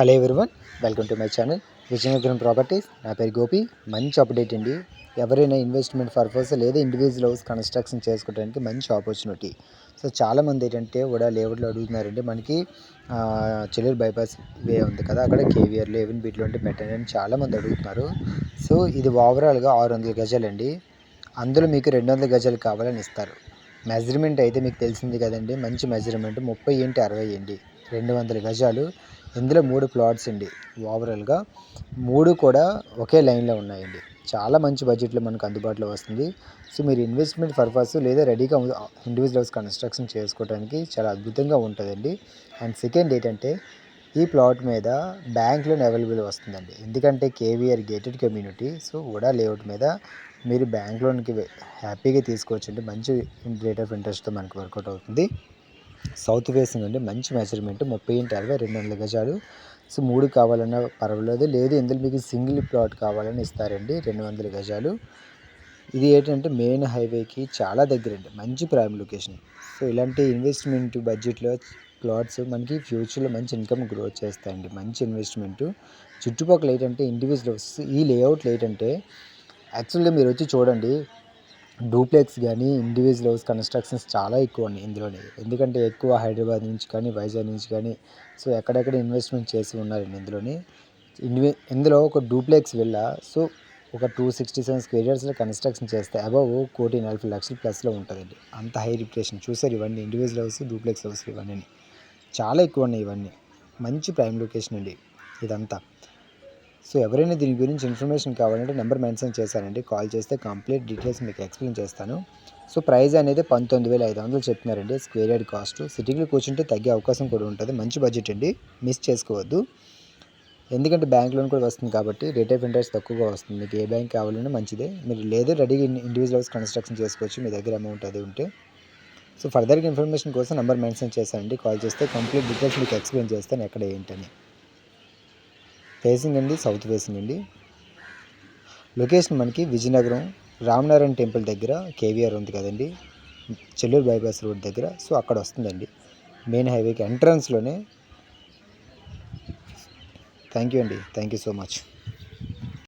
Hello everyone welcome to my channel. Vizianagaram properties. నా పేరు గోపి. మంచి అప్డేట్ అండి. ఎవరైనా ఇన్వెస్ట్మెంట్ పర్పస్ లేదా ఇండివిజువల్ హౌస్ కన్స్ట్రక్షన్ చేసుకోవడానికి మంచి ఆపర్చునిటీ సో చాలామంది ఏంటంటే కూడా లేఅవుట్లో అడుగుతున్నారండి. మనకి చెల్లూరు బైపాస్ వే ఉంది కదా. అక్కడ కేవీఆర్ లెవెన్ బీట్లో ఉంటే పెట్టండి అని చాలామంది అడుగుతున్నారు. సో ఇది ఓవరాల్గా ఆరు వందల గజాలండి. అందులో మీకు రెండు వందల గజాలు కావాలని ఇస్తారు. మెజర్మెంట్ అయితే మీకు తెలిసింది కదండి. మంచి మెజర్మెంట్ ముప్పై ఏంటి అరవై అండి. రెండు వందల గజాలు. ఇందులో మూడు ప్లాట్స్ అండి. ఓవరాల్గా మూడు కూడా ఒకే లైన్లో ఉన్నాయండి. చాలా మంచి బడ్జెట్లో మనకు అందుబాటులో వస్తుంది. సో మీరు ఇన్వెస్ట్మెంట్ పర్పస్ లేదా రెడీగా ఇండివిజువల్ హౌస్ కన్స్ట్రక్షన్ చేసుకోవడానికి చాలా అద్భుతంగా ఉంటుందండి. అండ్ సెకండ్ ఏంటంటే ఈ ప్లాట్ మీద బ్యాంక్ లోన్ అవైలబుల్ వస్తుందండి. ఎందుకంటే కేవీఆర్ గేటెడ్ కమ్యూనిటీ. సో కూడా లేఅవుట్ మీద మీరు బ్యాంక్ లోన్కి హ్యాపీగా తీసుకోవచ్చండి. మంచి రేట్ ఆఫ్ ఇంట్రెస్ట్తో మనకు వర్కౌట్ అవుతుంది. సౌత్ ఫేసింగ్ అండి మంచి మెజర్మెంట్. ముప్పై ఇంటి అరవై రెండు వందల గజాలు. సో మూడు కావాలన్నా పర్వాలేదు. లేదు ఇందులో మీకు సింగిల్ ప్లాట్ కావాలని ఇస్తారండి. రెండు వందల గజాలు. ఇది ఏంటంటే మెయిన్ హైవేకి చాలా దగ్గర అండి మంచి ప్రైమ్ లొకేషన్. సో ఇలాంటి ఇన్వెస్ట్మెంట్ బడ్జెట్లో ప్లాట్స్ మనకి ఫ్యూచర్లో మంచి ఇన్కమ్ గ్రోత్ చేస్తాయండి. మంచి ఇన్వెస్ట్మెంట్. చుట్టుపక్కల ఏంటంటే ఇండివిజువల్స్ ఈ లేఅవుట్లు ఏంటంటే యాక్చువల్గా మీరు వచ్చి చూడండి డూప్లెక్స్ కానీ ఇండివిజువల్ హౌస్ కన్స్ట్రక్షన్స్ చాలా ఎక్కువ ఉన్నాయి ఇందులోనే. ఎందుకంటే ఎక్కువ హైదరాబాద్ నుంచి కానీ వైజాగ్ నుంచి కానీ సో ఎక్కడెక్కడ ఇన్వెస్ట్మెంట్ చేసి ఉన్నారండి ఇందులోని. ఇన్వె ఇందులో ఒక డూప్లెక్స్ వెళ్ళా సో ఒక టూ సిక్స్టీ సెవెన్ స్క్వేర్ యార్డ్స్లో కన్స్ట్రక్షన్ చేస్తే అబవ్ కోటి నలభై లక్షల ప్లస్లో ఉంటుందండి. అంత హై రిప్యుటేషన్. చూసారు ఇవన్నీ ఇండివిజువల్ హౌస్ డూప్లెక్స్ హౌస్ ఇవన్నీ చాలా ఎక్కువ ఉన్నాయి ఇవన్నీ. మంచి ప్రైమ్ లొకేషన్ అండి ఇదంతా. సో ఎవరైనా దీని గురించి ఇన్ఫర్మేషన్ కావాలంటే నెంబర్ మెన్షన్ చేశానండి. కాల్ చేస్తే కంప్లీట్ డీటెయిల్స్ మీకు ఎక్స్ప్లెయిన్ చేస్తాను. సో ప్రైస్ అనేది పంతొమ్మిది వేల ఐదు వందలు చెప్తున్నారండి స్క్వేర్ యార్డ్ కాస్ట్. సిటీలో కూర్చుంటే తగ్గే అవకాశం కూడా ఉంటుంది. మంచి బడ్జెట్ అండి. మిస్ చేసుకోవద్దు. ఎందుకంటే బ్యాంక్ లోన్ కూడా వస్తుంది కాబట్టి రేట్ ఆఫ్ ఇంట్రెస్ట్ తక్కువగా వస్తుంది. మీకు ఏ బ్యాంక్ కావాలన్నా మంచిదే. మీరు లేదు రెడీగా ఇండివిజువల్ హౌస్ కన్స్ట్రక్షన్ చేసుకోవచ్చు. మీ దగ్గర అమౌంట్ అది ఉంటే. సో ఫర్దర్గా ఇన్ఫర్మేషన్ కోసం నెంబర్ మెన్షన్ చేశానండి. కాల్ చేస్తే కంప్లీట్ డీటెయిల్స్ మీకు ఎక్స్ప్లెయిన్ చేస్తాను ఎక్కడ ఏంటని. ఫేసింగ్ అండి సౌత్ ఫేసింగ్ అండి లొకేషన్ మనకి విజయనగరం రామనారాయణ టెంపుల్ దగ్గర కేవీఆర్ ఉంది కదండి. చెల్లూరు బైపాస్ రోడ్ దగ్గర. సో అక్కడ వస్తుందండి. మెయిన్ హైవేకి ఎంట్రన్స్లోనే. థ్యాంక్ యూ అండి. Thank you so much.